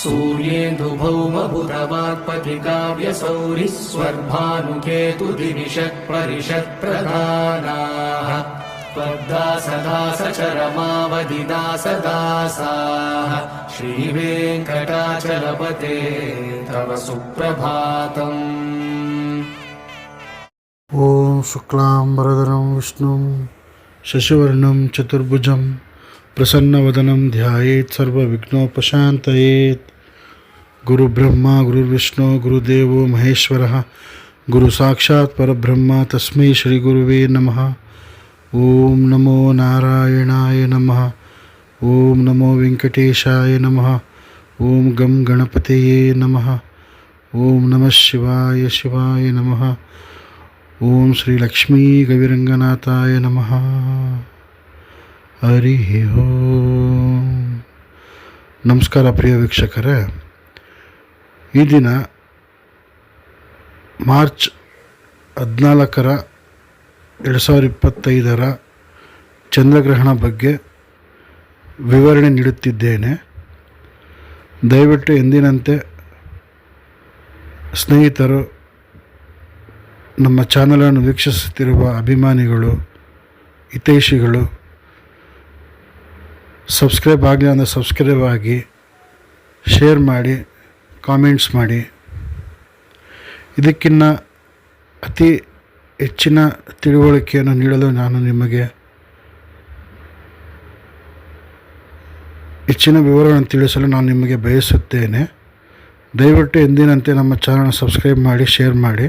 सूर्येन्दुभौ मुधवात्पथिकाव्यसौरि स्वर्भानुकेतुषत्परिषत्प्रधानाः श्रीवेङ्कटाचलपते तव सुप्रभातम् ॐ शुक्लां वरदरं विष्णुं शशिवर्णं चतुर्भुजम् प्रसन्नवदनं गुरु सर्वविघ्नोपशान्तयेत्। गुरुब्रह्मा, गुरुर्विष्णु, गुरुदेवो महेश्वरः, गुरुसाक्षात् परब्रह्म श्री श्रीगुरुवे नमः। ओं नमो नारायणाय नमः। ओं नमो वेकटेशय नमः। ओं गं गणपतये नमः। ॐ नमः शिवाय शिवाय नमः। ओं श्रीलक्ष्मीगविरङ्गनाथाय नमः। ಹರಿ ಹೋ ನಮಸ್ಕಾರ ಪ್ರಿಯ ವೀಕ್ಷಕರೇ. ಈ ದಿನ ಮಾರ್ಚ್ ಹದಿನಾಲ್ಕರ ಎರಡು ಸಾವಿರದ ಇಪ್ಪತ್ತೈದರ ಚಂದ್ರಗ್ರಹಣ ಬಗ್ಗೆ ವಿವರಣೆ ನೀಡುತ್ತಿದ್ದೇನೆ. ದಯವಿಟ್ಟು ಎಂದಿನಂತೆ ಸ್ನೇಹಿತರು, ನಮ್ಮ ಚಾನಲನ್ನು ವೀಕ್ಷಿಸುತ್ತಿರುವ ಅಭಿಮಾನಿಗಳು, ಹಿತೈಷಿಗಳು ಸಬ್ಸ್ಕ್ರೈಬ್ ಆಗಲಿ ಅಂದರೆ ಸಬ್ಸ್ಕ್ರೈಬ್ ಆಗಿ, ಶೇರ್ ಮಾಡಿ, ಕಾಮೆಂಟ್ಸ್ ಮಾಡಿ. ಇದಕ್ಕಿನ್ನ ಅತಿ ಹೆಚ್ಚಿನ ತಿಳುವಳಿಕೆಯನ್ನು ನೀಡಲು ನಾನು ನಿಮಗೆ ಹೆಚ್ಚಿನ ವಿವರಗಳನ್ನು ತಿಳಿಸಲು ನಾನು ನಿಮಗೆ ಬಯಸುತ್ತೇನೆ. ದಯವಿಟ್ಟು ಎಂದಿನಂತೆ ನಮ್ಮ ಚಾನಲ್ ಸಬ್ಸ್ಕ್ರೈಬ್ ಮಾಡಿ, ಶೇರ್ ಮಾಡಿ.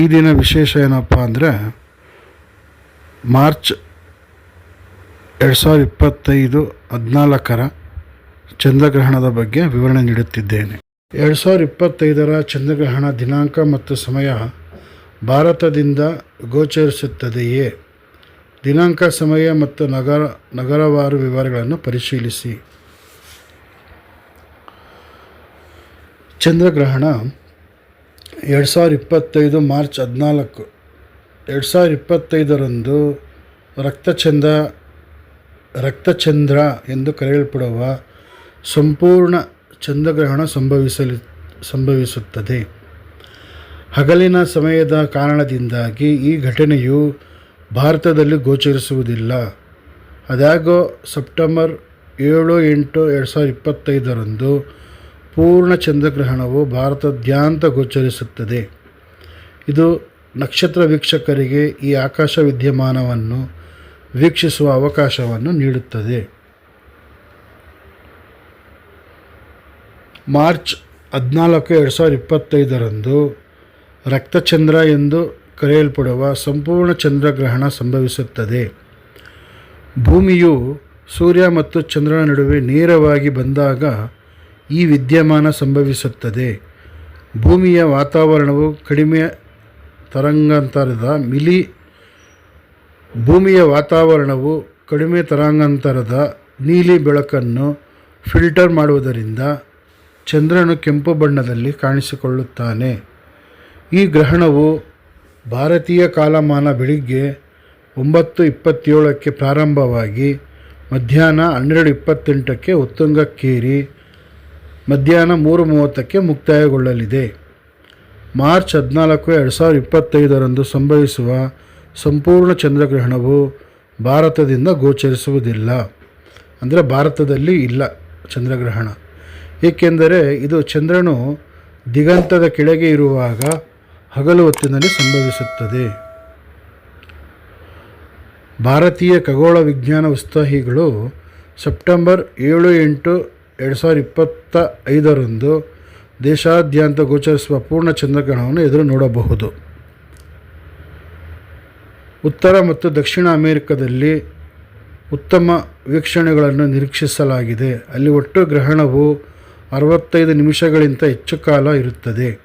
ಈ ದಿನ ವಿಶೇಷ ಏನಪ್ಪ ಅಂದರೆ, ಮಾರ್ಚ್ ಎರಡು ಸಾವಿರದ ಇಪ್ಪತ್ತೈದು ಹದಿನಾಲ್ಕರ ಚಂದ್ರಗ್ರಹಣದ ಬಗ್ಗೆ ವಿವರಣೆ ನೀಡುತ್ತಿದ್ದೇನೆ. ಎರಡು ಸಾವಿರದ ಇಪ್ಪತ್ತೈದರ ಚಂದ್ರಗ್ರಹಣ ದಿನಾಂಕ ಮತ್ತು ಸಮಯ ಭಾರತದಿಂದ ಗೋಚರಿಸುತ್ತದೆಯೇ? ದಿನಾಂಕ, ಸಮಯ ಮತ್ತು ನಗರ, ನಗರವಾರು ವಿವರಗಳನ್ನು ಪರಿಶೀಲಿಸಿ. ಚಂದ್ರಗ್ರಹಣ ಎರಡು ಸಾವಿರದ ಇಪ್ಪತ್ತೈದು ಮಾರ್ಚ್ ಹದಿನಾಲ್ಕು, ಎರಡು ಸಾವಿರದ ಇಪ್ಪತ್ತೈದರಂದು ರಕ್ತಚಂದ್ರ ರಕ್ತಚಂದ್ರ ಎಂದು ಕರೆಯಲ್ಪಡುವ ಸಂಪೂರ್ಣ ಚಂದ್ರಗ್ರಹಣ ಸಂಭವಿಸಲಿ, ಸಂಭವಿಸುತ್ತದೆ. ಹಗಲಿನ ಸಮಯದ ಕಾರಣದಿಂದಾಗಿ ಈ ಘಟನೆಯು ಭಾರತದಲ್ಲಿ ಗೋಚರಿಸುವುದಿಲ್ಲ. ಅದಾಗೋ ಸೆಪ್ಟೆಂಬರ್ ಏಳು ಎಂಟು ಎರಡು ಸಾವಿರದ ಇಪ್ಪತ್ತೈದರಂದು ಪೂರ್ಣ ಚಂದ್ರಗ್ರಹಣವು ಭಾರತದ್ಯಾಂತ ಗೋಚರಿಸುತ್ತದೆ. ಇದು ನಕ್ಷತ್ರ ವೀಕ್ಷಕರಿಗೆ ಈ ಆಕಾಶ ವಿದ್ಯಮಾನವನ್ನು ವೀಕ್ಷಿಸುವ ಅವಕಾಶವನ್ನು ನೀಡುತ್ತದೆ. ಮಾರ್ಚ್ ಹದಿನಾಲ್ಕು ಎರಡು ಸಾವಿರದ ಇಪ್ಪತ್ತೈದರಂದು ರಕ್ತಚಂದ್ರ ಎಂದು ಕರೆಯಲ್ಪಡುವ ಸಂಪೂರ್ಣ ಚಂದ್ರಗ್ರಹಣ ಸಂಭವಿಸುತ್ತದೆ. ಭೂಮಿಯು ಸೂರ್ಯ ಮತ್ತು ಚಂದ್ರನ ನಡುವೆ ನೇರವಾಗಿ ಬಂದಾಗ ಈ ವಿದ್ಯಮಾನ ಸಂಭವಿಸುತ್ತದೆ. ಭೂಮಿಯ ವಾತಾವರಣವು ಕಡಿಮೆ ತರಂಗಾಂತರದ ಮಿಲಿ ಭೂಮಿಯ ವಾತಾವರಣವು ಕಡಿಮೆ ತರಾಂಗಾಂತರದ ನೀಲಿ ಬೆಳಕನ್ನು ಫಿಲ್ಟರ್ ಮಾಡುವುದರಿಂದ ಚಂದ್ರನು ಕೆಂಪು ಬಣ್ಣದಲ್ಲಿ ಕಾಣಿಸಿಕೊಳ್ಳುತ್ತಾನೆ. ಈ ಗ್ರಹಣವು ಭಾರತೀಯ ಕಾಲಮಾನ ಬೆಳಿಗ್ಗೆ ಒಂಬತ್ತು ಇಪ್ಪತ್ತೇಳಕ್ಕೆ ಪ್ರಾರಂಭವಾಗಿ ಮಧ್ಯಾಹ್ನ ಹನ್ನೆರಡು ಇಪ್ಪತ್ತೆಂಟಕ್ಕೆ ಉತ್ತುಂಗಕ್ಕೇರಿ ಮಧ್ಯಾಹ್ನ ಮೂರು ಮೂವತ್ತಕ್ಕೆ ಮುಕ್ತಾಯಗೊಳ್ಳಲಿದೆ. ಮಾರ್ಚ್ ಹದಿನಾಲ್ಕು, ಎರಡು ಸಾವಿರದ ಇಪ್ಪತ್ತೈದರಂದು ಸಂಭವಿಸುವ ಸಂಪೂರ್ಣ ಚಂದ್ರಗ್ರಹಣವು ಭಾರತದಿಂದ ಗೋಚರಿಸುವುದಿಲ್ಲ. ಅಂದರೆ ಭಾರತದಲ್ಲಿ ಇಲ್ಲ ಚಂದ್ರಗ್ರಹಣ. ಏಕೆಂದರೆ ಇದು ಚಂದ್ರನು ದಿಗಂತದ ಕೆಳಗೆ ಇರುವಾಗ ಹಗಲು ಹೊತ್ತಿನಲ್ಲಿ ಸಂಭವಿಸುತ್ತದೆ. ಭಾರತೀಯ ಖಗೋಳ ವಿಜ್ಞಾನ ಉತ್ಸಾಹಿಗಳು ಸೆಪ್ಟೆಂಬರ್ ಏಳು ಎಂಟು ಎರಡು ಸಾವಿರದ ಇಪ್ಪತ್ತ ಐದರಂದು ದೇಶಾದ್ಯಂತ ಗೋಚರಿಸುವ ಪೂರ್ಣ ಚಂದ್ರಗ್ರಹಣವನ್ನು ಎದುರು ನೋಡಬಹುದು. ಉತ್ತರ ಮತ್ತು ದಕ್ಷಿಣ ಅಮೆರಿಕದಲ್ಲಿ ಉತ್ತಮ ವೀಕ್ಷಣೆಗಳನ್ನು ನಿರೀಕ್ಷಿಸಲಾಗಿದೆ. ಅಲ್ಲಿ ಒಟ್ಟು ಗ್ರಹಣವು ಅರವತ್ತೈದು ನಿಮಿಷಗಳಿಂತ ಹೆಚ್ಚು ಕಾಲ ಇರುತ್ತದೆ.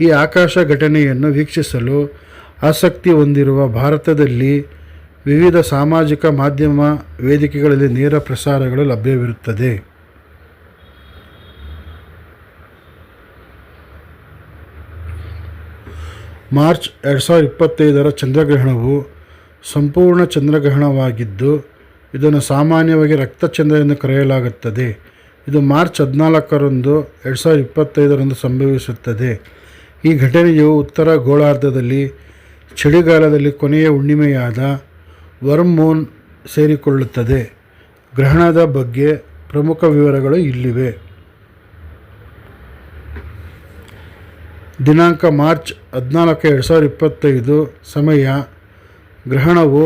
ಈ ಆಕಾಶ ಘಟನೆಯನ್ನು ವೀಕ್ಷಿಸಲು ಆಸಕ್ತಿ ಹೊಂದಿರುವ ಭಾರತದಲ್ಲಿ ವಿವಿಧ ಸಾಮಾಜಿಕ ಮಾಧ್ಯಮ ವೇದಿಕೆಗಳಲ್ಲಿ ನೇರ ಪ್ರಸಾರಗಳು ಲಭ್ಯವಿರುತ್ತದೆ. ಮಾರ್ಚ್ ಎರಡು ಸಾವಿರದ ಇಪ್ಪತ್ತೈದರ ಚಂದ್ರಗ್ರಹಣವು ಸಂಪೂರ್ಣ ಚಂದ್ರಗ್ರಹಣವಾಗಿದ್ದು, ಇದನ್ನು ಸಾಮಾನ್ಯವಾಗಿ ರಕ್ತಚಂದ್ರ ಎಂದು ಕರೆಯಲಾಗುತ್ತದೆ. ಇದು ಮಾರ್ಚ್ ಹದಿನಾಲ್ಕರಂದು ಎರಡು ಸಾವಿರದ ಇಪ್ಪತ್ತೈದರಂದು ಸಂಭವಿಸುತ್ತದೆ. ಈ ಘಟನೆಯು ಉತ್ತರ ಗೋಳಾರ್ಧದಲ್ಲಿ, ಚಳಿಗಾಲದಲ್ಲಿ ಕೊನೆಯ ಹುಣ್ಣಿಮೆಯಾದ ವರ್ಮೂನ್ ಸೇರಿಕೊಳ್ಳುತ್ತದೆ. ಗ್ರಹಣದ ಬಗ್ಗೆ ಪ್ರಮುಖ ವಿವರಗಳು ಇಲ್ಲಿವೆ. ದಿನಾಂಕ ಮಾರ್ಚ್ ಹದಿನಾಲ್ಕು ಎರಡು ಸಾವಿರದ ಇಪ್ಪತ್ತೈದು ಸಮಯ. ಗ್ರಹಣವು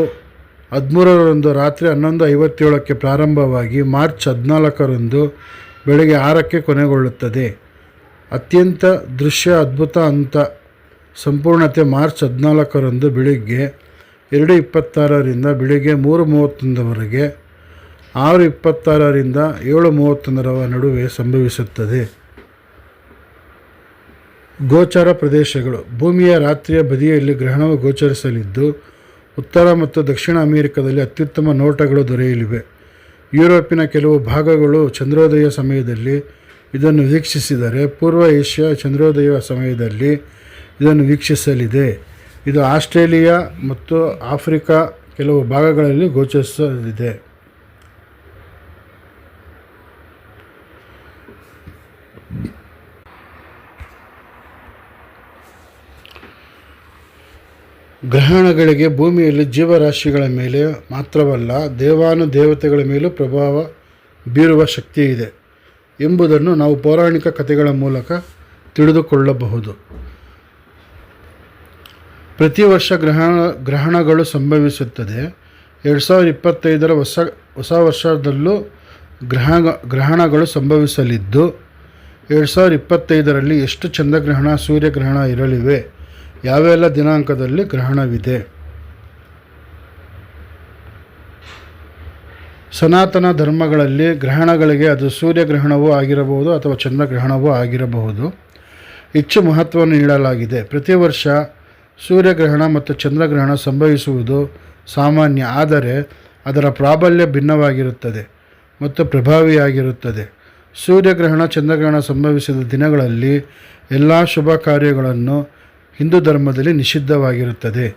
ಹದಿಮೂರರಂದು ರಾತ್ರಿ ಹನ್ನೊಂದು ಐವತ್ತೇಳಕ್ಕೆ ಪ್ರಾರಂಭವಾಗಿ ಮಾರ್ಚ್ ಹದಿನಾಲ್ಕರಂದು ಬೆಳಗ್ಗೆ ಆರಕ್ಕೆ ಕೊನೆಗೊಳ್ಳುತ್ತದೆ. ಅತ್ಯಂತ ದೃಶ್ಯ ಅದ್ಭುತ ಅಂತ ಸಂಪೂರ್ಣತೆ ಮಾರ್ಚ್ ಹದಿನಾಲ್ಕರಂದು ಬೆಳಿಗ್ಗೆ ಎರಡು ಇಪ್ಪತ್ತಾರರಿಂದ ಬೆಳಿಗ್ಗೆ ಮೂರು ಮೂವತ್ತೊಂದರವರೆಗೆ ಆರು ಇಪ್ಪತ್ತಾರರಿಂದ ಏಳು ಮೂವತ್ತೊಂದರ ನಡುವೆ ಸಂಭವಿಸುತ್ತದೆ. ಗೋಚರ ಪ್ರದೇಶಗಳು. ಭೂಮಿಯ ರಾತ್ರಿಯ ಬದಿಯಲ್ಲಿ ಗ್ರಹಣವು ಗೋಚರಿಸಲಿದ್ದು, ಉತ್ತರ ಮತ್ತು ದಕ್ಷಿಣ ಅಮೆರಿಕದಲ್ಲಿ ಅತ್ಯುತ್ತಮ ನೋಟಗಳು ದೊರೆಯಲಿವೆ. ಯುರೋಪಿನ ಕೆಲವು ಭಾಗಗಳು ಚಂದ್ರೋದಯ ಸಮಯದಲ್ಲಿ ಇದನ್ನು ವೀಕ್ಷಿಸಿದರೆ, ಪೂರ್ವ ಏಷ್ಯಾ ಚಂದ್ರೋದಯ ಸಮಯದಲ್ಲಿ ಇದನ್ನು ವೀಕ್ಷಿಸಲಿದೆ. ಇದು ಆಸ್ಟ್ರೇಲಿಯಾ ಮತ್ತು ಆಫ್ರಿಕಾ ಕೆಲವು ಭಾಗಗಳಲ್ಲಿ ಗೋಚರಿಸಲಿದೆ. ಗ್ರಹಣಗಳಿಗೆ ಭೂಮಿಯಲ್ಲಿ ಜೀವರಾಶಿಗಳ ಮೇಲೆ ಮಾತ್ರವಲ್ಲ, ದೇವಾನು ದೇವತೆಗಳ ಮೇಲೂ ಪ್ರಭಾವ ಬೀರುವ ಶಕ್ತಿ ಇದೆ ಎಂಬುದನ್ನು ನಾವು ಪೌರಾಣಿಕ ಕಥೆಗಳ ಮೂಲಕ ತಿಳಿದುಕೊಳ್ಳಬಹುದು. ಪ್ರತಿ ವರ್ಷ ಗ್ರಹಣ ಗ್ರಹಣಗಳು ಸಂಭವಿಸುತ್ತದೆ. ಎರಡು ಸಾವಿರದ ಇಪ್ಪತ್ತೈದರ ಹೊಸ ಹೊಸ ವರ್ಷದಲ್ಲೂ ಗ್ರಹ, ಗ್ರಹಣಗಳು ಸಂಭವಿಸಲಿದ್ದು, ಎರಡು ಸಾವಿರದ ಇಪ್ಪತ್ತೈದರಲ್ಲಿ ಎಷ್ಟು ಚಂದ್ರಗ್ರಹಣ, ಸೂರ್ಯಗ್ರಹಣ ಇರಲಿವೆ? ಯಾವೆಲ್ಲ ದಿನಾಂಕದಲ್ಲಿ ಗ್ರಹಣವಿದೆ? ಸನಾತನ ಧರ್ಮಗಳಲ್ಲಿ ಗ್ರಹಣಗಳಿಗೆ ಅದು ಸೂರ್ಯಗ್ರಹಣವೂ ಆಗಿರಬಹುದು ಅಥವಾ ಚಂದ್ರಗ್ರಹಣವೂ ಆಗಿರಬಹುದು. ಹೆಚ್ಚು ಮಹತ್ವವನ್ನು ನೀಡಲಾಗಿದೆ. ಪ್ರತಿ ವರ್ಷ ಸೂರ್ಯಗ್ರಹಣ ಮತ್ತು ಚಂದ್ರಗ್ರಹಣ ಸಂಭವಿಸುವುದು ಸಾಮಾನ್ಯ, ಆದರೆ ಅದರ ಪ್ರಾಬಲ್ಯ ಭಿನ್ನವಾಗಿರುತ್ತದೆ ಮತ್ತು ಪ್ರಭಾವಿಯಾಗಿರುತ್ತದೆ. ಸೂರ್ಯಗ್ರಹಣ, ಚಂದ್ರಗ್ರಹಣ ಸಂಭವಿಸಿದ ದಿನಗಳಲ್ಲಿ ಎಲ್ಲ ಶುಭ ಕಾರ್ಯಗಳನ್ನು ಹಿಂದೂ ಧರ್ಮದಲ್ಲಿ ನಿಷಿದ್ಧವಾಗಿರುತ್ತದೆ.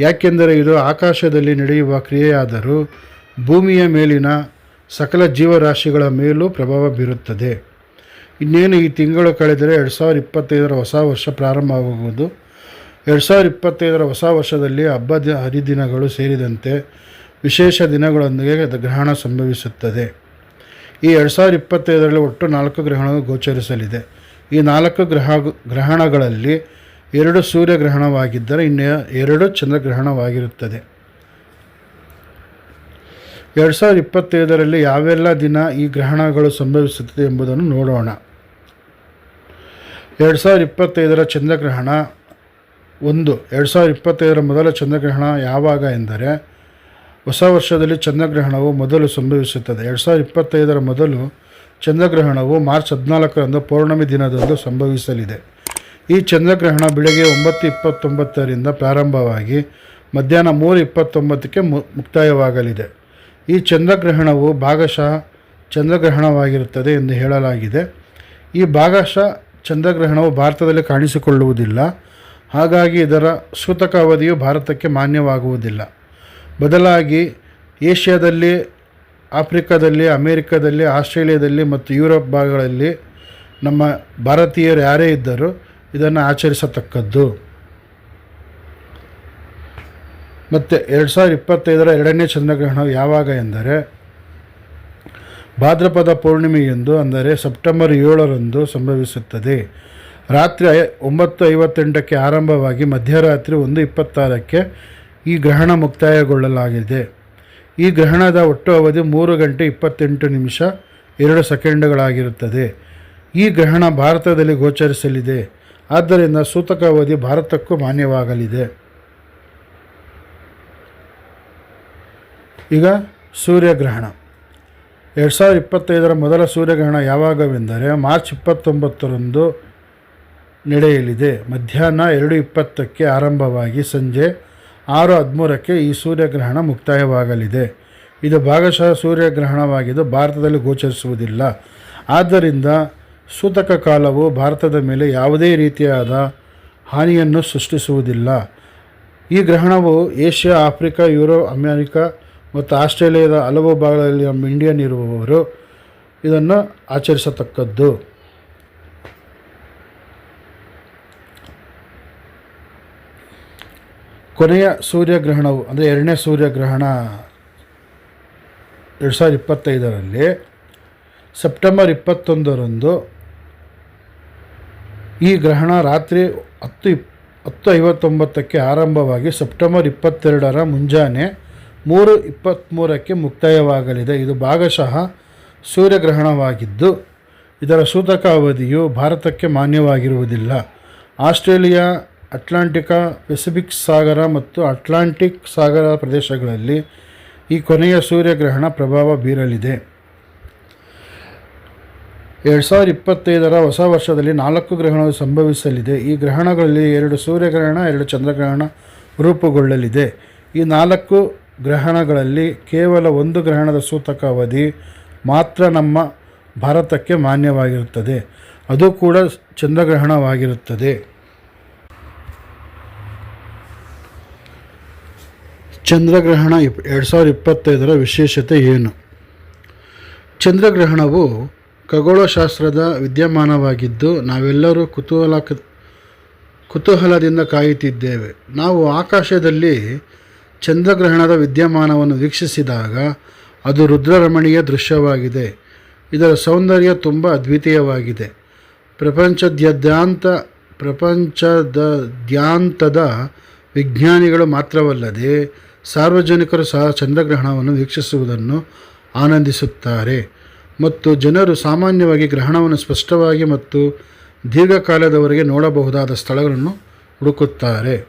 ಯಾಕೆಂದರೆ ಇದು ಆಕಾಶದಲ್ಲಿ ನಡೆಯುವ ಕ್ರಿಯೆಯಾದರೂ ಭೂಮಿಯ ಮೇಲಿನ ಸಕಲ ಜೀವರಾಶಿಗಳ ಮೇಲೂ ಪ್ರಭಾವ ಬೀರುತ್ತದೆ. ಇನ್ನೇನು ಈ ತಿಂಗಳು ಕಳೆದರೆ ಎರಡು ಸಾವಿರದ ಇಪ್ಪತ್ತೈದರ ಹೊಸ ವರ್ಷ ಪ್ರಾರಂಭವಾಗುವುದು. ಎರಡು ಸಾವಿರದ ಇಪ್ಪತ್ತೈದರ ಹೊಸ ವರ್ಷದಲ್ಲಿ ಹಬ್ಬದ ಹರಿದಿನಗಳು ಸೇರಿದಂತೆ ವಿಶೇಷ ದಿನಗಳೊಂದಿಗೆ ಗ್ರಹಣ ಸಂಭವಿಸುತ್ತದೆ. ಈ ಎರಡು ಸಾವಿರದ ಇಪ್ಪತ್ತೈದರಲ್ಲಿ ಒಟ್ಟು ನಾಲ್ಕು ಗ್ರಹಣಗಳು ಗೋಚರಿಸಲಿದೆ. ಈ ನಾಲ್ಕು ಗ್ರಹ ಗ್ರಹಣಗಳಲ್ಲಿ ಎರಡು ಸೂರ್ಯಗ್ರಹಣವಾಗಿದ್ದರೆ ಇನ್ನು ಎರಡು ಚಂದ್ರಗ್ರಹಣವಾಗಿರುತ್ತದೆ. ಎರಡು ಸಾವಿರದ ಇಪ್ಪತ್ತೈದರಲ್ಲಿ ಯಾವೆಲ್ಲ ದಿನ ಈ ಗ್ರಹಣಗಳು ಸಂಭವಿಸುತ್ತದೆ ಎಂಬುದನ್ನು ನೋಡೋಣ. ಎರಡು ಸಾವಿರದ ಇಪ್ಪತ್ತೈದರ ಚಂದ್ರಗ್ರಹಣ ಒಂದು. ಎರಡು ಸಾವಿರದ ಇಪ್ಪತ್ತೈದರ ಮೊದಲ ಚಂದ್ರಗ್ರಹಣ ಯಾವಾಗ ಎಂದರೆ ಹೊಸ ವರ್ಷದಲ್ಲಿ ಚಂದ್ರಗ್ರಹಣವು ಮೊದಲು ಸಂಭವಿಸುತ್ತದೆ. ಎರಡು ಸಾವಿರದ ಇಪ್ಪತ್ತೈದರ ಮೊದಲು ಚಂದ್ರಗ್ರಹಣವು ಮಾರ್ಚ್ ಹದಿನಾಲ್ಕರಂದು ಪೌರ್ಣಮಿ ದಿನದಂದು ಸಂಭವಿಸಲಿದೆ. ಈ ಚಂದ್ರಗ್ರಹಣ ಬೆಳಗ್ಗೆ ಒಂಬತ್ತು ಇಪ್ಪತ್ತೊಂಬತ್ತರಿಂದ ಪ್ರಾರಂಭವಾಗಿ ಮಧ್ಯಾಹ್ನ ಮೂರು ಇಪ್ಪತ್ತೊಂಬತ್ತಕ್ಕೆ ಮು, ಮುಕ್ತಾಯವಾಗಲಿದೆ. ಈ ಚಂದ್ರಗ್ರಹಣವು ಭಾಗಶಃ ಚಂದ್ರಗ್ರಹಣವಾಗಿರುತ್ತದೆ ಎಂದು ಹೇಳಲಾಗಿದೆ. ಈ ಭಾಗಶಃ ಚಂದ್ರಗ್ರಹಣವು ಭಾರತದಲ್ಲಿ ಕಾಣಿಸಿಕೊಳ್ಳುವುದಿಲ್ಲ. ಹಾಗಾಗಿ ಇದರ ಸೂತಕ ಅವಧಿಯು ಭಾರತಕ್ಕೆ ಮಾನ್ಯವಾಗುವುದಿಲ್ಲ. ಬದಲಾಗಿ ಏಷ್ಯಾದಲ್ಲಿ, ಆಫ್ರಿಕಾದಲ್ಲಿ, ಅಮೇರಿಕಾದಲ್ಲಿ, ಆಸ್ಟ್ರೇಲಿಯಾದಲ್ಲಿ ಮತ್ತು ಯುರೋಪ್ ಭಾಗಗಳಲ್ಲಿ ನಮ್ಮ ಭಾರತೀಯರು ಯಾರೇ ಇದ್ದರೂ ಇದನ್ನು ಆಚರಿಸತಕ್ಕದ್ದು. ಮತ್ತು ಎರಡು ಸಾವಿರದ ಇಪ್ಪತ್ತೈದರ ಎರಡನೇ ಚಂದ್ರಗ್ರಹಣ ಯಾವಾಗ ಎಂದರೆ, ಭಾದ್ರಪದ ಪೌರ್ಣಿಮೆಯಂದು ಅಂದರೆ ಸೆಪ್ಟೆಂಬರ್ ಏಳರಂದು ಸಂಭವಿಸುತ್ತದೆ. ರಾತ್ರಿ ಒಂಬತ್ತು ಐವತ್ತೆಂಟಕ್ಕೆ ಆರಂಭವಾಗಿ ಮಧ್ಯರಾತ್ರಿ ಒಂದು ಇಪ್ಪತ್ತಾರಕ್ಕೆ ಈ ಗ್ರಹಣ ಮುಕ್ತಾಯಗೊಳ್ಳಲಾಗಿದೆ. ಈ ಗ್ರಹಣದ ಒಟ್ಟು ಅವಧಿ ಮೂರು ಗಂಟೆ ಇಪ್ಪತ್ತೆಂಟು ನಿಮಿಷ ಎರಡು ಸೆಕೆಂಡುಗಳಾಗಿರುತ್ತದೆ. ಈ ಗ್ರಹಣ ಭಾರತದಲ್ಲಿ ಗೋಚರಿಸಲಿದೆ. ಆದ್ದರಿಂದ ಸೂತಕ ಅವಧಿ ಭಾರತಕ್ಕೂ ಮಾನ್ಯವಾಗಲಿದೆ. ಈಗ ಸೂರ್ಯಗ್ರಹಣ. ಎರಡು ಸಾವಿರದ ಇಪ್ಪತ್ತೈದರ ಮೊದಲ ಸೂರ್ಯಗ್ರಹಣ ಯಾವಾಗವೆಂದರೆ ಮಾರ್ಚ್ ಇಪ್ಪತ್ತೊಂಬತ್ತರಂದು ನಡೆಯಲಿದೆ. ಮಧ್ಯಾಹ್ನ ಎರಡು ಇಪ್ಪತ್ತಕ್ಕೆ ಆರಂಭವಾಗಿ ಸಂಜೆ ಆರು ಹದಿಮೂರಕ್ಕೆ ಈ ಸೂರ್ಯಗ್ರಹಣ ಮುಕ್ತಾಯವಾಗಲಿದೆ. ಇದು ಭಾಗಶಃ ಸೂರ್ಯಗ್ರಹಣವಾಗಿದ್ದು ಭಾರತದಲ್ಲಿ ಗೋಚರಿಸುವುದಿಲ್ಲ. ಆದ್ದರಿಂದ ಸೂತಕ ಕಾಲವು ಭಾರತದ ಮೇಲೆ ಯಾವುದೇ ರೀತಿಯಾದ ಹಾನಿಯನ್ನು ಸೃಷ್ಟಿಸುವುದಿಲ್ಲ. ಈ ಗ್ರಹಣವು ಏಷ್ಯಾ, ಆಫ್ರಿಕಾ, ಯುರೋಪ್, ಅಮೆರಿಕ ಮತ್ತು ಆಸ್ಟ್ರೇಲಿಯಾದ ಹಲವು ಭಾಗಗಳಲ್ಲಿ ನಮ್ಮ ಇಂಡಿಯನ್ ಇರುವವರು ಇದನ್ನು ಆಚರಿಸತಕ್ಕದ್ದು. ಕೊನೆಯ ಸೂರ್ಯಗ್ರಹಣವು, ಅಂದರೆ ಎರಡನೇ ಸೂರ್ಯಗ್ರಹಣ ಎರಡು ಸಾವಿರದ ಇಪ್ಪತ್ತೈದರಲ್ಲಿ ಸೆಪ್ಟೆಂಬರ್ ಇಪ್ಪತ್ತೊಂದರಂದು ಈ ಗ್ರಹಣ ರಾತ್ರಿ ಹತ್ತು ಇಪ್, ಹತ್ತು ಐವತ್ತೊಂಬತ್ತಕ್ಕೆ ಆರಂಭವಾಗಿ ಸೆಪ್ಟೆಂಬರ್ ಇಪ್ಪತ್ತೆರಡರ ಮುಂಜಾನೆ ಮೂರು ಇಪ್ಪತ್ತ್ಮೂರಕ್ಕೆ ಮುಕ್ತಾಯವಾಗಲಿದೆ. ಇದು ಭಾಗಶಃ ಸೂರ್ಯಗ್ರಹಣವಾಗಿದ್ದು, ಇದರ ಸೂತಕ ಅವಧಿಯು ಭಾರತಕ್ಕೆ ಮಾನ್ಯವಾಗಿರುವುದಿಲ್ಲ. ಆಸ್ಟ್ರೇಲಿಯಾ, ಅಟ್ಲಾಂಟಿಕ, ಪೆಸಿಫಿಕ್ ಸಾಗರ ಮತ್ತು ಅಟ್ಲಾಂಟಿಕ್ ಸಾಗರ ಪ್ರದೇಶಗಳಲ್ಲಿ ಈ ಕೊನೆಯ ಸೂರ್ಯಗ್ರಹಣ ಪ್ರಭಾವ ಬೀರಲಿದೆ. ಎರಡು ಸಾವಿರದ ಇಪ್ಪತ್ತೈದರ ಹೊಸ ವರ್ಷದಲ್ಲಿ ನಾಲ್ಕು ಗ್ರಹಣಗಳು ಸಂಭವಿಸಲಿದೆ. ಈ ಗ್ರಹಣಗಳಲ್ಲಿ ಎರಡು ಸೂರ್ಯಗ್ರಹಣ, ಎರಡು ಚಂದ್ರಗ್ರಹಣ ರೂಪುಗೊಳ್ಳಲಿದೆ. ಈ ನಾಲ್ಕು ಗ್ರಹಣಗಳಲ್ಲಿ ಕೇವಲ ಒಂದು ಗ್ರಹಣದ ಸೂತಕ ಅವಧಿ ಮಾತ್ರ ನಮ್ಮ ಭಾರತಕ್ಕೆ ಮಾನ್ಯವಾಗಿರುತ್ತದೆ. ಅದು ಕೂಡ ಚಂದ್ರಗ್ರಹಣವಾಗಿರುತ್ತದೆ. ಚಂದ್ರಗ್ರಹಣ ಇಪ್ ಎರಡು ಸಾವಿರದ ಇಪ್ಪತ್ತೈದರ ವಿಶೇಷತೆ ಏನು? ಚಂದ್ರಗ್ರಹಣವು ಖಗೋಳಶಾಸ್ತ್ರದ ವಿದ್ಯಮಾನವಾಗಿದ್ದು, ನಾವೆಲ್ಲರೂ ಕುತೂಹಲ ಕುತೂಹಲದಿಂದ ಕಾಯುತ್ತಿದ್ದೇವೆ. ನಾವು ಆಕಾಶದಲ್ಲಿ ಚಂದ್ರಗ್ರಹಣದ ವಿದ್ಯಮಾನವನ್ನು ವೀಕ್ಷಿಸಿದಾಗ, ಅದು ರುದ್ರರಮಣೀಯ ದೃಶ್ಯವಾಗಿದೆ. ಇದರ ಸೌಂದರ್ಯ ತುಂಬ ಅದ್ವಿತೀಯವಾಗಿದೆ. ಪ್ರಪಂಚದ ದ್ಯಾಂತದ ವಿಜ್ಞಾನಿಗಳು ಮಾತ್ರವಲ್ಲದೆ, ಸಾರ್ವಜನಿಕರು ಸಹ ಚಂದ್ರಗ್ರಹಣವನ್ನು ವೀಕ್ಷಿಸುವುದನ್ನು ಆನಂದಿಸುತ್ತಾರೆ. ಮತ್ತು ಜನರು ಸಾಮಾನ್ಯವಾಗಿ ಗ್ರಹಣವನ್ನು ಸ್ಪಷ್ಟವಾಗಿ ಮತ್ತು ದೀರ್ಘಕಾಲದವರೆಗೆ ನೋಡಬಹುದಾದ ಸ್ಥಳಗಳನ್ನು ಹುಡುಕುತ್ತಾರೆ.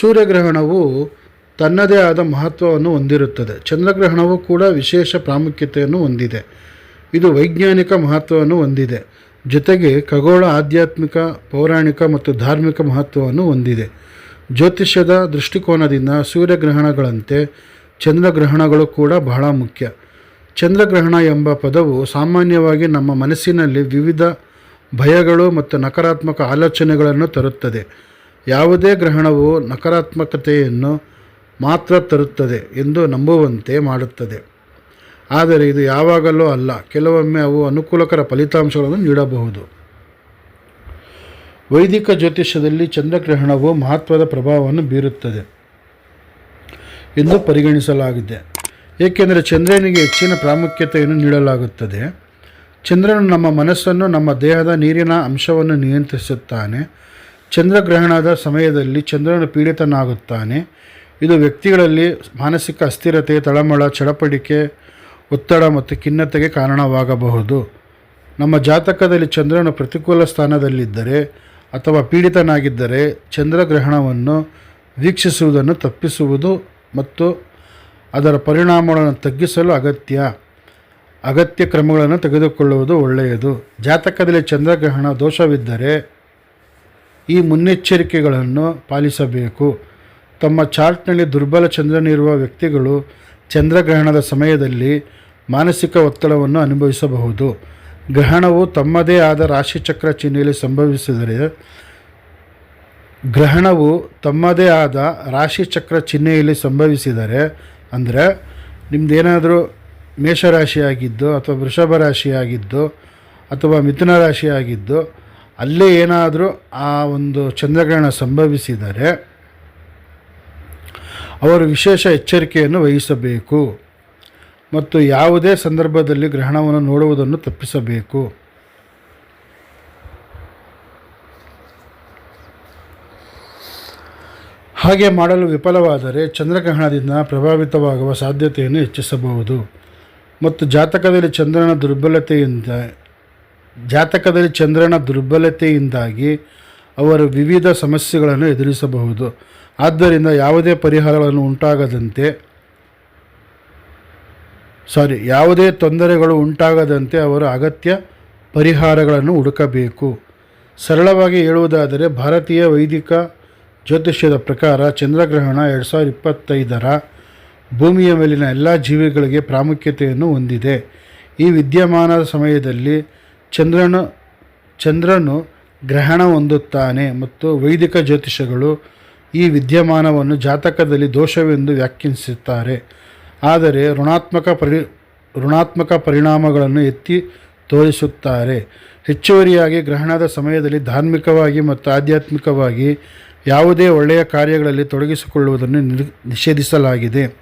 ಸೂರ್ಯಗ್ರಹಣವು ತನ್ನದೇ ಆದ ಮಹತ್ವವನ್ನು ಹೊಂದಿರುತ್ತದೆ. ಚಂದ್ರಗ್ರಹಣವು ಕೂಡ ವಿಶೇಷ ಪ್ರಾಮುಖ್ಯತೆಯನ್ನು ಹೊಂದಿದೆ. ಇದು ವೈಜ್ಞಾನಿಕ ಮಹತ್ವವನ್ನು ಹೊಂದಿದೆ. ಜೊತೆಗೆ ಖಗೋಳ, ಆಧ್ಯಾತ್ಮಿಕ, ಪೌರಾಣಿಕ ಮತ್ತು ಧಾರ್ಮಿಕ ಮಹತ್ವವನ್ನು ಹೊಂದಿದೆ. ಜ್ಯೋತಿಷ್ಯದ ದೃಷ್ಟಿಕೋನದಿಂದ ಸೂರ್ಯಗ್ರಹಣಗಳಂತೆ ಚಂದ್ರಗ್ರಹಣಗಳು ಕೂಡ ಬಹಳ ಮುಖ್ಯ. ಚಂದ್ರಗ್ರಹಣ ಎಂಬ ಪದವು ಸಾಮಾನ್ಯವಾಗಿ ನಮ್ಮ ಮನಸ್ಸಿನಲ್ಲಿ ವಿವಿಧ ಭಯಗಳು ಮತ್ತು ನಕಾರಾತ್ಮಕ ಆಲೋಚನೆಗಳನ್ನು ತರುತ್ತದೆ. ಯಾವುದೇ ಗ್ರಹಣವು ನಕಾರಾತ್ಮಕತೆಯನ್ನು ಮಾತ್ರ ತರುತ್ತದೆ ಎಂದು ನಂಬುವಂತೆ ಮಾಡುತ್ತದೆ. ಆದರೆ ಇದು ಯಾವಾಗಲೂ ಅಲ್ಲ, ಕೆಲವೊಮ್ಮೆ ಅವು ಅನುಕೂಲಕರ ಫಲಿತಾಂಶಗಳನ್ನು ನೀಡಬಹುದು. ವೈದಿಕ ಜ್ಯೋತಿಷ್ಯದಲ್ಲಿ ಚಂದ್ರಗ್ರಹಣವು ಮಹತ್ವದ ಪ್ರಭಾವವನ್ನು ಬೀರುತ್ತದೆ ಎಂದು ಪರಿಗಣಿಸಲಾಗಿದೆ. ಏಕೆಂದರೆ ಚಂದ್ರನಿಗೆ ಹೆಚ್ಚಿನ ಪ್ರಾಮುಖ್ಯತೆಯನ್ನು ನೀಡಲಾಗುತ್ತದೆ. ಚಂದ್ರನು ನಮ್ಮ ಮನಸ್ಸನ್ನು, ನಮ್ಮ ದೇಹದ ನೀರಿನ ಅಂಶವನ್ನು ನಿಯಂತ್ರಿಸುತ್ತಾನೆ. ಚಂದ್ರಗ್ರಹಣದ ಸಮಯದಲ್ಲಿ ಚಂದ್ರನು ಪೀಡಿತನಾಗುತ್ತಾನೆ. ಇದು ವ್ಯಕ್ತಿಗಳಲ್ಲಿ ಮಾನಸಿಕ ಅಸ್ಥಿರತೆ, ತಳಮಳ, ಚಡಪಡಿಕೆ, ಒತ್ತಡ ಮತ್ತು ಖಿನ್ನತೆಗೆ ಕಾರಣವಾಗಬಹುದು. ನಮ್ಮ ಜಾತಕದಲ್ಲಿ ಚಂದ್ರನು ಪ್ರತಿಕೂಲ ಸ್ಥಾನದಲ್ಲಿದ್ದರೆ ಅಥವಾ ಪೀಡಿತನಾಗಿದ್ದರೆ ಚಂದ್ರಗ್ರಹಣವನ್ನು ವೀಕ್ಷಿಸುವುದನ್ನು ತಪ್ಪಿಸುವುದು ಮತ್ತು ಅದರ ಪರಿಣಾಮಗಳನ್ನು ತಗ್ಗಿಸಲು ಅಗತ್ಯ. ಅಗತ್ಯ ಕ್ರಮಗಳನ್ನು ತೆಗೆದುಕೊಳ್ಳುವುದು ಒಳ್ಳೆಯದು. ಜಾತಕದಲ್ಲಿ ಚಂದ್ರಗ್ರಹಣ ದೋಷವಿದ್ದರೆ ಈ ಮುನ್ನೆಚ್ಚರಿಕೆಗಳನ್ನು ಪಾಲಿಸಬೇಕು. ತಮ್ಮ ಚಾರ್ಟ್ನಲ್ಲಿ ದುರ್ಬಲ ಚಂದ್ರನಿರುವ ವ್ಯಕ್ತಿಗಳು ಚಂದ್ರಗ್ರಹಣದ ಸಮಯದಲ್ಲಿ ಮಾನಸಿಕ ಒತ್ತಡವನ್ನು ಅನುಭವಿಸಬಹುದು. ಗ್ರಹಣವು ತಮ್ಮದೇ ಆದ ರಾಶಿಚಕ್ರ ಚಿಹ್ನೆಯಲ್ಲಿ ಸಂಭವಿಸಿದರೆ ಗ್ರಹಣವು ತಮ್ಮದೇ ಆದ ರಾಶಿಚಕ್ರ ಚಿಹ್ನೆಯಲ್ಲಿ ಸಂಭವಿಸಿದರೆ ಅಂದರೆ ನಿಮ್ಮದೇನಾದರೂ ಮೇಷರಾಶಿಯಾಗಿದ್ದು ಅಥವಾ ವೃಷಭ ರಾಶಿಯಾಗಿದ್ದು ಅಥವಾ ಮಿಥುನ ರಾಶಿಯಾಗಿದ್ದು ಅಲ್ಲೇ ಏನಾದರೂ ಆ ಒಂದು ಚಂದ್ರಗ್ರಹಣ ಸಂಭವಿಸಿದರೆ ಅವರು ವಿಶೇಷ ಎಚ್ಚರಿಕೆಯನ್ನು ವಹಿಸಬೇಕು ಮತ್ತು ಯಾವುದೇ ಸಂದರ್ಭದಲ್ಲಿ ಗ್ರಹಣವನ್ನು ನೋಡುವುದನ್ನು ತಪ್ಪಿಸಬೇಕು. ಹಾಗೆ ಮಾಡಲು ವಿಫಲವಾದರೆ ಚಂದ್ರಗ್ರಹಣದಿಂದ ಪ್ರಭಾವಿತವಾಗುವ ಸಾಧ್ಯತೆಯನ್ನು ಹೆಚ್ಚಿಸಬಹುದು. ಮತ್ತು ಜಾತಕದಲ್ಲಿ ಚಂದ್ರನ ದುರ್ಬಲತೆಯಿಂದ, ಜಾತಕದಲ್ಲಿ ಚಂದ್ರನ ದುರ್ಬಲತೆಯಿಂದಾಗಿ ಅವರು ವಿವಿಧ ಸಮಸ್ಯೆಗಳನ್ನು ಎದುರಿಸಬಹುದು. ಆದ್ದರಿಂದ ಯಾವುದೇ ಪರಿಹಾರಗಳನ್ನು ಉಂಟಾಗದಂತೆ ಸಾರಿ ಯಾವುದೇ ತೊಂದರೆಗಳು ಉಂಟಾಗದಂತೆ ಅವರು ಅಗತ್ಯ ಪರಿಹಾರಗಳನ್ನು ಹುಡುಕಬೇಕು. ಸರಳವಾಗಿ ಹೇಳುವುದಾದರೆ, ಭಾರತೀಯ ವೈದಿಕ ಜ್ಯೋತಿಷ್ಯದ ಪ್ರಕಾರ ಚಂದ್ರಗ್ರಹಣ ಎರಡು ಸಾವಿರದ ಇಪ್ಪತ್ತೈದರ ಭೂಮಿಯ ಮೇಲಿನ ಎಲ್ಲ ಜೀವಿಗಳಿಗೆ ಪ್ರಾಮುಖ್ಯತೆಯನ್ನು ಹೊಂದಿದೆ. ಈ ವಿದ್ಯಮಾನದ ಸಮಯದಲ್ಲಿ ಚಂದ್ರನು ಚಂದ್ರನು ಗ್ರಹಣ ಹೊಂದುತ್ತಾನೆ ಮತ್ತು ವೈದಿಕ ಜ್ಯೋತಿಷಗಳು ಈ ವಿದ್ಯಮಾನವನ್ನು ಜಾತಕದಲ್ಲಿ ದೋಷವೆಂದು ವ್ಯಾಖ್ಯಾನಿಸುತ್ತಾರೆ. ಆದರೆ ಋಣಾತ್ಮಕ ಪರಿ, ಋಣಾತ್ಮಕ ಪರಿಣಾಮಗಳನ್ನು ಎತ್ತಿ ತೋರಿಸುತ್ತಾರೆ. ಹೆಚ್ಚುವರಿಯಾಗಿ ಗ್ರಹಣದ ಸಮಯದಲ್ಲಿ ಧಾರ್ಮಿಕವಾಗಿ ಮತ್ತು ಆಧ್ಯಾತ್ಮಿಕವಾಗಿ ಯಾವುದೇ ಒಳ್ಳೆಯ ಕಾರ್ಯಗಳಲ್ಲಿ ತೊಡಗಿಸಿಕೊಳ್ಳುವುದನ್ನು ನಿಷೇಧಿಸಲಾಗಿದೆ.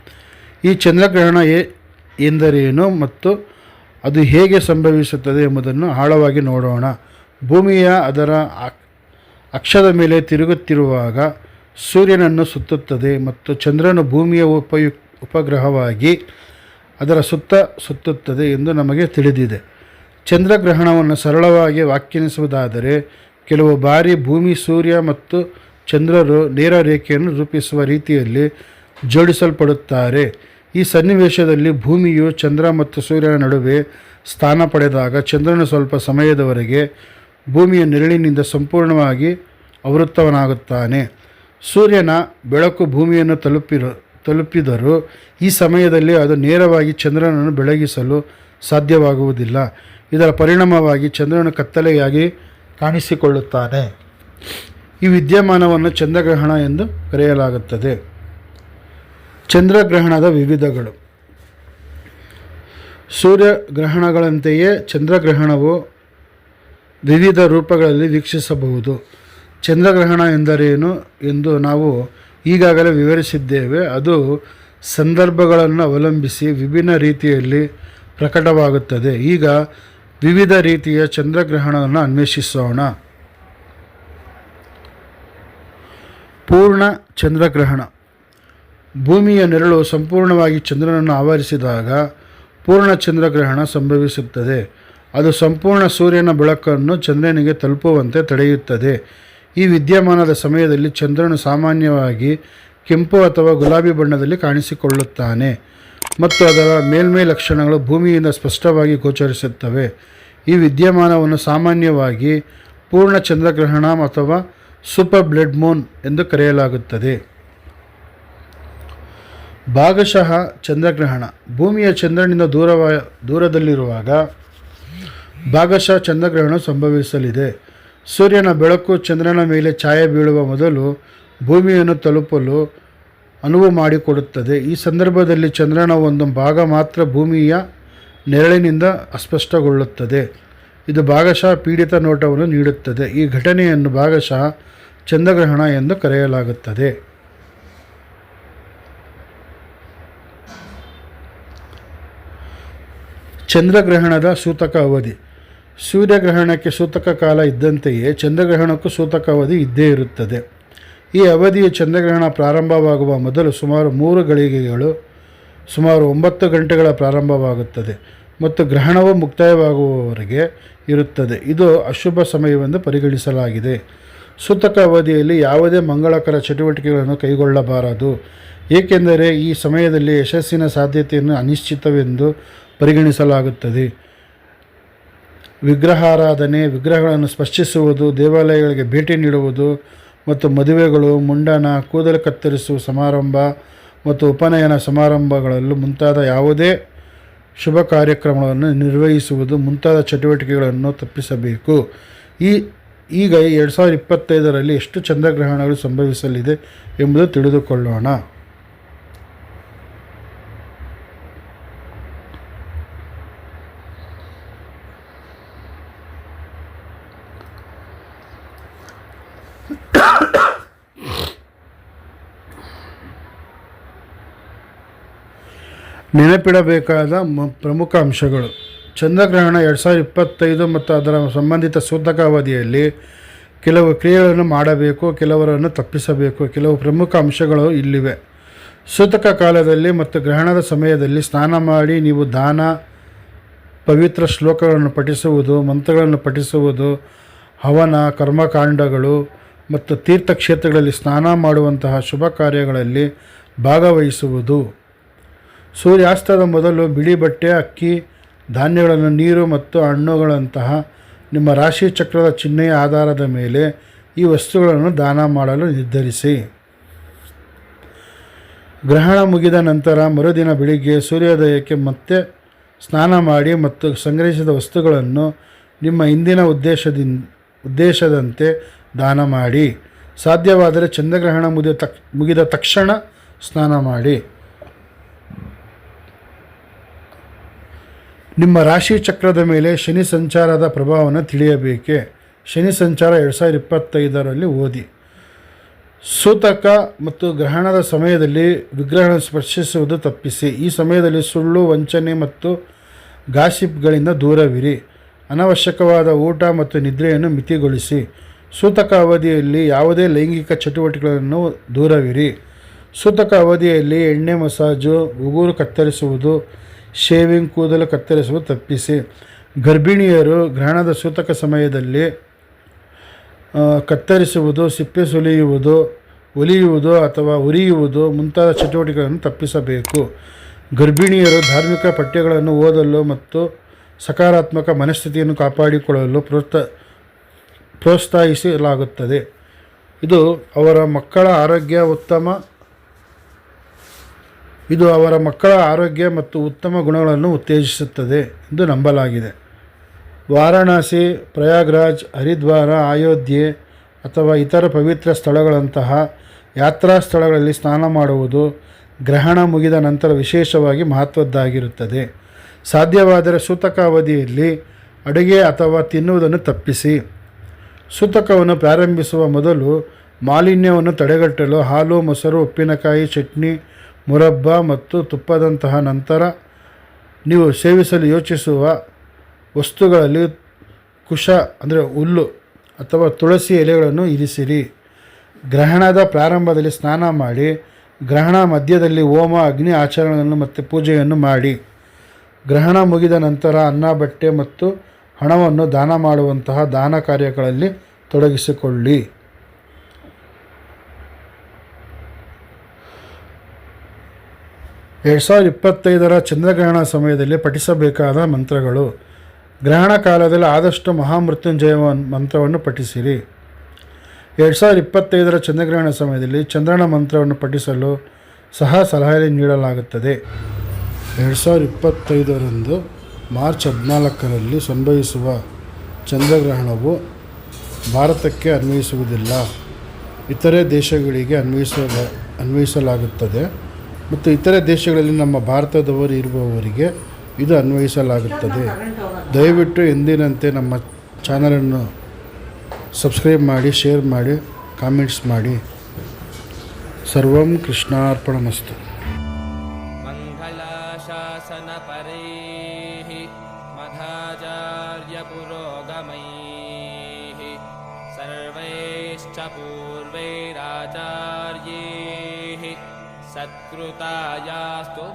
ಈ ಚಂದ್ರಗ್ರಹಣ ಎಂದರೇನು ಮತ್ತು ಅದು ಹೇಗೆ ಸಂಭವಿಸುತ್ತದೆ ಎಂಬುದನ್ನು ಆಳವಾಗಿ ನೋಡೋಣ. ಭೂಮಿಯ ಅದರ ಅಕ್- ಅಕ್ಷದ ಮೇಲೆ ತಿರುಗುತ್ತಿರುವಾಗ ಸೂರ್ಯನನ್ನು ಸುತ್ತುತ್ತದೆ ಮತ್ತು ಚಂದ್ರನು ಭೂಮಿಯ ಉಪಯು, ಉಪಗ್ರಹವಾಗಿ ಅದರ ಸುತ್ತ ಸುತ್ತುತ್ತದೆ ಎಂದು ನಮಗೆ ತಿಳಿದಿದೆ. ಚಂದ್ರಗ್ರಹಣವನ್ನು ಸರಳವಾಗಿ ವ್ಯಾಖ್ಯಾನಿಸುವುದಾದರೆ, ಕೆಲವು ಬಾರಿ ಭೂಮಿ, ಸೂರ್ಯ ಮತ್ತು ಚಂದ್ರರು ನೇರ ರೇಖೆಯನ್ನು ರೂಪಿಸುವ ರೀತಿಯಲ್ಲಿ ಜೋಡಿಸಲ್ಪಡುತ್ತಾರೆ. ಈ ಸನ್ನಿವೇಶದಲ್ಲಿ ಭೂಮಿಯು ಚಂದ್ರ ಮತ್ತು ಸೂರ್ಯನ ನಡುವೆ ಸ್ಥಾನ ಪಡೆದಾಗ ಚಂದ್ರನು ಸ್ವಲ್ಪ ಸಮಯದವರೆಗೆ ಭೂಮಿಯ ನೆರಳಿನಿಂದ ಸಂಪೂರ್ಣವಾಗಿ ಅವೃತ್ತವನಾಗುತ್ತಾನೆ. ಸೂರ್ಯನ ಬೆಳಕು ಭೂಮಿಯನ್ನು ತಲುಪಿರೋ, ತಲುಪಿದರೂ ಈ ಸಮಯದಲ್ಲಿ ಅದು ನೇರವಾಗಿ ಚಂದ್ರನನ್ನು ಬೆಳಗಿಸಲು ಸಾಧ್ಯವಾಗುವುದಿಲ್ಲ. ಇದರ ಪರಿಣಾಮವಾಗಿ ಚಂದ್ರನು ಕತ್ತಲೆಯಾಗಿ ಕಾಣಿಸಿಕೊಳ್ಳುತ್ತಾನೆ. ಈ ವಿದ್ಯಮಾನವನ್ನು ಚಂದ್ರಗ್ರಹಣ ಎಂದು ಕರೆಯಲಾಗುತ್ತದೆ. ಚಂದ್ರಗ್ರಹಣದ ವಿವಿಧಗಳು. ಸೂರ್ಯಗ್ರಹಣಗಳಂತೆಯೇ ಚಂದ್ರಗ್ರಹಣವು ವಿವಿಧ ರೂಪಗಳಲ್ಲಿ ವೀಕ್ಷಿಸಬಹುದು. ಚಂದ್ರಗ್ರಹಣ ಎಂದರೇನು ಎಂದು ನಾವು ಈಗಾಗಲೇ ವಿವರಿಸಿದ್ದೇವೆ. ಅದು ಸಂದರ್ಭಗಳನ್ನು ಅವಲಂಬಿಸಿ ವಿಭಿನ್ನ ರೀತಿಯಲ್ಲಿ ಪ್ರಕಟವಾಗುತ್ತದೆ. ಈಗ ವಿವಿಧ ರೀತಿಯ ಚಂದ್ರಗ್ರಹಣವನ್ನು ಅನ್ವೇಷಿಸೋಣ. ಪೂರ್ಣ ಚಂದ್ರಗ್ರಹಣ. ಭೂಮಿಯ ನೆರಳು ಸಂಪೂರ್ಣವಾಗಿ ಚಂದ್ರನನ್ನು ಆವರಿಸಿದಾಗ ಪೂರ್ಣ ಚಂದ್ರಗ್ರಹಣ ಸಂಭವಿಸುತ್ತದೆ. ಅದು ಸಂಪೂರ್ಣ ಸೂರ್ಯನ ಬೆಳಕನ್ನು ಚಂದ್ರನಿಗೆ ತಲುಪುವಂತೆ ತಡೆಯುತ್ತದೆ. ಈ ವಿದ್ಯಮಾನದ ಸಮಯದಲ್ಲಿ ಚಂದ್ರನು ಸಾಮಾನ್ಯವಾಗಿ ಕೆಂಪು ಅಥವಾ ಗುಲಾಬಿ ಬಣ್ಣದಲ್ಲಿ ಕಾಣಿಸಿಕೊಳ್ಳುತ್ತಾನೆ ಮತ್ತು ಅದರ ಮೇಲ್ಮೈ ಲಕ್ಷಣಗಳು ಭೂಮಿಯಿಂದ ಸ್ಪಷ್ಟವಾಗಿ ಗೋಚರಿಸುತ್ತವೆ. ಈ ವಿದ್ಯಮಾನವನ್ನು ಸಾಮಾನ್ಯವಾಗಿ ಪೂರ್ಣ ಚಂದ್ರಗ್ರಹಣ ಅಥವಾ ಸೂಪರ್ ಬ್ಲಡ್ ಮೂನ್ ಎಂದು ಕರೆಯಲಾಗುತ್ತದೆ. ಭಾಗಶಃ ಚಂದ್ರಗ್ರಹಣ. ಭೂಮಿಯ ಚಂದ್ರನಿಂದ ದೂರವ, ದೂರದಲ್ಲಿರುವಾಗ ಭಾಗಶಃ ಚಂದ್ರಗ್ರಹಣ ಸಂಭವಿಸಲಿದೆ. ಸೂರ್ಯನ ಬೆಳಕು ಚಂದ್ರನ ಮೇಲೆ ಛಾಯೆ ಬೀಳುವ ಮೊದಲು ಭೂಮಿಯನ್ನು ತಲುಪಲು ಅನುವು ಮಾಡಿಕೊಡುತ್ತದೆ. ಈ ಸಂದರ್ಭದಲ್ಲಿ ಚಂದ್ರನ ಒಂದು ಭಾಗ ಮಾತ್ರ ಭೂಮಿಯ ನೆರಳಿನಿಂದ ಅಸ್ಪಷ್ಟಗೊಳ್ಳುತ್ತದೆ. ಇದು ಭಾಗಶಃ ಪೀಡಿತ ನೋಟವನ್ನು ನೀಡುತ್ತದೆ. ಈ ಘಟನೆಯನ್ನು ಭಾಗಶಃ ಚಂದ್ರಗ್ರಹಣ ಎಂದು ಕರೆಯಲಾಗುತ್ತದೆ. ಚಂದ್ರಗ್ರಹಣದ ಸೂತಕ ಅವಧಿ. ಸೂರ್ಯಗ್ರಹಣಕ್ಕೆ ಸೂತಕ ಕಾಲ ಇದ್ದಂತೆಯೇ ಚಂದ್ರಗ್ರಹಣಕ್ಕೂ ಸೂತಕ ಅವಧಿ ಇದ್ದೇ ಇರುತ್ತದೆ. ಈ ಅವಧಿಯು ಚಂದ್ರಗ್ರಹಣ ಪ್ರಾರಂಭವಾಗುವ ಮೊದಲು ಸುಮಾರು ಮೂರು ಗಳಿಗೆಗಳು, ಸುಮಾರು ಒಂಬತ್ತು ಗಂಟೆಗಳ ಪ್ರಾರಂಭವಾಗುತ್ತದೆ. ಮತ್ತು ಗ್ರಹಣವು ಮುಕ್ತಾಯವಾಗುವವರೆಗೆ ಇರುತ್ತದೆ. ಇದು ಅಶುಭ ಸಮಯವೆಂದು ಪರಿಗಣಿಸಲಾಗಿದೆ. ಸೂತಕ ಅವಧಿಯಲ್ಲಿ ಯಾವುದೇ ಮಂಗಳಕರ ಚಟುವಟಿಕೆಗಳನ್ನು ಕೈಗೊಳ್ಳಬಾರದು. ಏಕೆಂದರೆ ಈ ಸಮಯದಲ್ಲಿ ಯಶಸ್ಸಿನ ಸಾಧ್ಯತೆಯನ್ನು ಅನಿಶ್ಚಿತವೆಂದು ಪರಿಗಣಿಸಲಾಗುತ್ತದೆ. ವಿಗ್ರಹಾರಾಧನೆ, ವಿಗ್ರಹಗಳನ್ನು ಸ್ಪರ್ಶಿಸುವುದು, ದೇವಾಲಯಗಳಿಗೆ ಭೇಟಿ ನೀಡುವುದು ಮತ್ತು ಮದುವೆಗಳು, ಮುಂಡನ, ಕೂದಲು ಕತ್ತರಿಸುವ ಸಮಾರಂಭ ಮತ್ತು ಉಪನಯನ ಸಮಾರಂಭಗಳಲ್ಲೂ ಮುಂತಾದ ಯಾವುದೇ ಶುಭ ಕಾರ್ಯಕ್ರಮಗಳನ್ನು ನಿರ್ವಹಿಸುವುದು ಮುಂತಾದ ಚಟುವಟಿಕೆಗಳನ್ನು ತಪ್ಪಿಸಬೇಕು. ಈ, ಈಗ ಎರಡು ಸಾವಿರದ ಇಪ್ಪತ್ತೈದರಲ್ಲಿ ಎಷ್ಟು ಚಂದ್ರಗ್ರಹಣಗಳು ಸಂಭವಿಸಲಿದೆ ಎಂಬುದು ತಿಳಿದುಕೊಳ್ಳೋಣ. ನೆನಪಿಡಬೇಕಾದ ಮ, ಪ್ರಮುಖ ಅಂಶಗಳು. ಚಂದ್ರಗ್ರಹಣ ಎರಡು ಸಾವಿರದ ಇಪ್ಪತ್ತೈದು ಮತ್ತು ಅದರ ಸಂಬಂಧಿತ ಸೂತಕ ಅವಧಿಯಲ್ಲಿ ಕೆಲವು ಕ್ರಿಯೆಗಳನ್ನು ಮಾಡಬೇಕು, ಕೆಲವರನ್ನು ತಪ್ಪಿಸಬೇಕು, ಕೆಲವು ಪ್ರಮುಖ ಅಂಶಗಳು ಇಲ್ಲಿವೆ. ಸೂತಕ ಕಾಲದಲ್ಲಿ ಮತ್ತು ಗ್ರಹಣದ ಸಮಯದಲ್ಲಿ ಸ್ನಾನ ಮಾಡಿ ನೀವು ದಾನ, ಪವಿತ್ರ ಶ್ಲೋಕಗಳನ್ನು ಪಠಿಸುವುದು, ಮಂತ್ರಗಳನ್ನು ಪಠಿಸುವುದು, ಹವನ, ಕರ್ಮಕಾಂಡಗಳು ಮತ್ತು ತೀರ್ಥಕ್ಷೇತ್ರಗಳಲ್ಲಿ ಸ್ನಾನ ಮಾಡುವಂತಹ ಶುಭ ಕಾರ್ಯಗಳಲ್ಲಿ ಭಾಗವಹಿಸುವುದು. ಸೂರ್ಯಾಸ್ತದ ಮೊದಲು ಬಿಳಿ ಬಟ್ಟೆ, ಅಕ್ಕಿ, ಧಾನ್ಯಗಳನ್ನು, ನೀರು ಮತ್ತು ಹಣ್ಣುಗಳಂತಹ ನಿಮ್ಮ ರಾಶಿ ಚಕ್ರದ ಚಿಹ್ನೆಯ ಆಧಾರದ ಮೇಲೆ ಈ ವಸ್ತುಗಳನ್ನು ದಾನ ಮಾಡಲು ನಿರ್ಧರಿಸಿ. ಗ್ರಹಣ ಮುಗಿದ ನಂತರ ಮರುದಿನ ಬೆಳಿಗ್ಗೆ ಸೂರ್ಯೋದಯಕ್ಕೆ ಮತ್ತೆ ಸ್ನಾನ ಮಾಡಿ ಮತ್ತು ಸಂಗ್ರಹಿಸಿದ ವಸ್ತುಗಳನ್ನು ನಿಮ್ಮ ಹಿಂದಿನ ಉದ್ದೇಶದಿಂದ ಉದ್ದೇಶದಂತೆ ದಾನ ಮಾಡಿ. ಸಾಧ್ಯವಾದರೆ ಚಂದ್ರಗ್ರಹಣ ಮುಗಿದ ತಕ್, ಮುಗಿದ ತಕ್ಷಣ ಸ್ನಾನ ಮಾಡಿ. ನಿಮ್ಮ ರಾಶಿ ಚಕ್ರದ ಮೇಲೆ ಶನಿ ಸಂಚಾರದ ಪ್ರಭಾವವನ್ನು ತಿಳಿಯಬೇಕೆ? ಶನಿ ಸಂಚಾರ ಎರಡು ಸಾವಿರದ ಇಪ್ಪತ್ತೈದರಲ್ಲಿ ಓದಿ. ಸೂತಕ ಮತ್ತು ಗ್ರಹಣದ ಸಮಯದಲ್ಲಿ ವಿಗ್ರಹ ಸ್ಪರ್ಶಿಸುವುದು ತಪ್ಪಿಸಿ. ಈ ಸಮಯದಲ್ಲಿ ಸುಳ್ಳು, ವಂಚನೆ ಮತ್ತು ಗಾಸಿಪ್ಗಳಿಂದ ದೂರವಿರಿ. ಅನವಶ್ಯಕವಾದ ಊಟ ಮತ್ತು ನಿದ್ರೆಯನ್ನು ಮಿತಿಗೊಳಿಸಿ. ಸೂತಕ ಅವಧಿಯಲ್ಲಿ ಯಾವುದೇ ಲೈಂಗಿಕ ಚಟುವಟಿಕೆಗಳನ್ನು ದೂರವಿರಿ. ಸೂತಕ ಅವಧಿಯಲ್ಲಿ ಎಣ್ಣೆ ಮಸಾಜು, ಉಗುರು ಕತ್ತರಿಸುವುದು ಶೇವಿಂಗ್ ಕೂದಲು ಕತ್ತರಿಸುವುದು ತಪ್ಪಿಸಿ. ಗರ್ಭಿಣಿಯರು ಗ್ರಹಣದ ಸೂತಕ ಸಮಯದಲ್ಲಿ ಕತ್ತರಿಸುವುದು, ಸಿಪ್ಪೆ ಸುಲಿಯುವುದು, ಒಲಿಯುವುದು ಅಥವಾ ಉರಿಯುವುದು ಮುಂತಾದ ಚಟುವಟಿಕೆಗಳನ್ನು ತಪ್ಪಿಸಬೇಕು. ಗರ್ಭಿಣಿಯರು ಧಾರ್ಮಿಕ ಪಠ್ಯಗಳನ್ನು ಓದಲು ಮತ್ತು ಸಕಾರಾತ್ಮಕ ಮನಸ್ಥಿತಿಯನ್ನು ಕಾಪಾಡಿಕೊಳ್ಳಲು ಪ್ರೋತ್ಸ, ಪ್ರೋತ್ಸಾಹಿಸಲಾಗುತ್ತದೆ. ಇದು ಅವರ ಮಕ್ಕಳ ಆರೋಗ್ಯ ಉತ್ತಮ ಇದು ಅವರ ಮಕ್ಕಳ ಆರೋಗ್ಯ ಮತ್ತು ಉತ್ತಮ ಗುಣಗಳನ್ನು ಉತ್ತೇಜಿಸುತ್ತದೆ ಎಂದು ನಂಬಲಾಗಿದೆ. ವಾರಾಣಸಿ, ಪ್ರಯಾಗ್ರಾಜ್, ಹರಿದ್ವಾರ, ಅಯೋಧ್ಯೆ ಅಥವಾ ಇತರ ಪವಿತ್ರ ಸ್ಥಳಗಳಂತಹ ಯಾತ್ರಾ ಸ್ಥಳಗಳಲ್ಲಿ ಸ್ನಾನ ಮಾಡುವುದು ಗ್ರಹಣ ಮುಗಿದ ನಂತರ ವಿಶೇಷವಾಗಿ ಮಹತ್ವದ್ದಾಗಿರುತ್ತದೆ. ಸಾಧ್ಯವಾದರೆ ಸೂತಕ ಅವಧಿಯಲ್ಲಿ ಅಡುಗೆ ಅಥವಾ ತಿನ್ನುವುದನ್ನು ತಪ್ಪಿಸಿ. ಸೂತಕವನ್ನು ಪ್ರಾರಂಭಿಸುವ ಮೊದಲು ಮಾಲಿನ್ಯವನ್ನು ತಡೆಗಟ್ಟಲು ಹಾಲು, ಮೊಸರು, ಉಪ್ಪಿನಕಾಯಿ, ಚಟ್ನಿ ಮುರಬ್ಬ ಮತ್ತು ತುಪ್ಪದಂತಹ ನಂತರ ನೀವು ಸೇವಿಸಲು ಯೋಚಿಸುವ ವಸ್ತುಗಳಲ್ಲಿ ಕುಶ, ಅಂದರೆ ಹುಲ್ಲು ಅಥವಾ ತುಳಸಿ ಎಲೆಗಳನ್ನು ಇರಿಸಿರಿ. ಗ್ರಹಣದ ಪ್ರಾರಂಭದಲ್ಲಿ ಸ್ನಾನ ಮಾಡಿ, ಗ್ರಹಣ ಮಧ್ಯದಲ್ಲಿ ಹೋಮ, ಅಗ್ನಿ ಆಚರಣೆಯನ್ನು ಮತ್ತು ಪೂಜೆಯನ್ನು ಮಾಡಿ. ಗ್ರಹಣ ಮುಗಿದ ನಂತರ ಅನ್ನ, ಬಟ್ಟೆ ಮತ್ತು ಹಣವನ್ನು ದಾನ ಮಾಡುವಂತಹ ದಾನ ಕಾರ್ಯಗಳಲ್ಲಿ ತೊಡಗಿಸಿಕೊಳ್ಳಿ. ಎರಡು ಸಾವಿರದ ಇಪ್ಪತ್ತೈದರ ಚಂದ್ರಗ್ರಹಣ ಸಮಯದಲ್ಲಿ ಪಠಿಸಬೇಕಾದ ಮಂತ್ರಗಳು, ಗ್ರಹಣ ಕಾಲದಲ್ಲಿ ಆದಷ್ಟು ಮಹಾಮೃತ್ಯುಂಜಯ ಮಂತ್ರವನ್ನು ಪಠಿಸಿರಿ. ಎರಡು ಸಾವಿರದ ಇಪ್ಪತ್ತೈದರ ಚಂದ್ರಗ್ರಹಣ ಸಮಯದಲ್ಲಿ ಚಂದ್ರನ ಮಂತ್ರವನ್ನು ಪಠಿಸಲು ಸಹ ಸಲಹೆ ನೀಡಲಾಗುತ್ತದೆ. ಎರಡು ಸಾವಿರದ ಇಪ್ಪತ್ತೈದರಂದು ಮಾರ್ಚ್ ಹದಿನಾಲ್ಕರಲ್ಲಿ ಸಂಭವಿಸುವ ಚಂದ್ರಗ್ರಹಣವು ಭಾರತಕ್ಕೆ ಅನ್ವಯಿಸುವುದಿಲ್ಲ. ಇತರೆ ದೇಶಗಳಿಗೆ ಅನ್ವಯಿಸ ಅನ್ವಯಿಸಲಾಗುತ್ತದೆ. ಮತ್ತು ಇತರ ದೇಶಗಳಲ್ಲಿ ನಮ್ಮ ಭಾರತದವರು ಇರುವವರಿಗೆ ಇದು ಅನ್ವಯಿಸಲಾಗುತ್ತದೆ. ದಯವಿಟ್ಟು ಎಂದಿನಂತೆ ನಮ್ಮ ಚಾನಲನ್ನು ಸಬ್ಸ್ಕ್ರೈಬ್ ಮಾಡಿ, ಶೇರ್ ಮಾಡಿ, ಕಾಮೆಂಟ್ಸ್ ಮಾಡಿ. ಸರ್ವಂ ಕೃಷ್ಣಾರ್ಪಣಮಸ್ತು. batallas, todo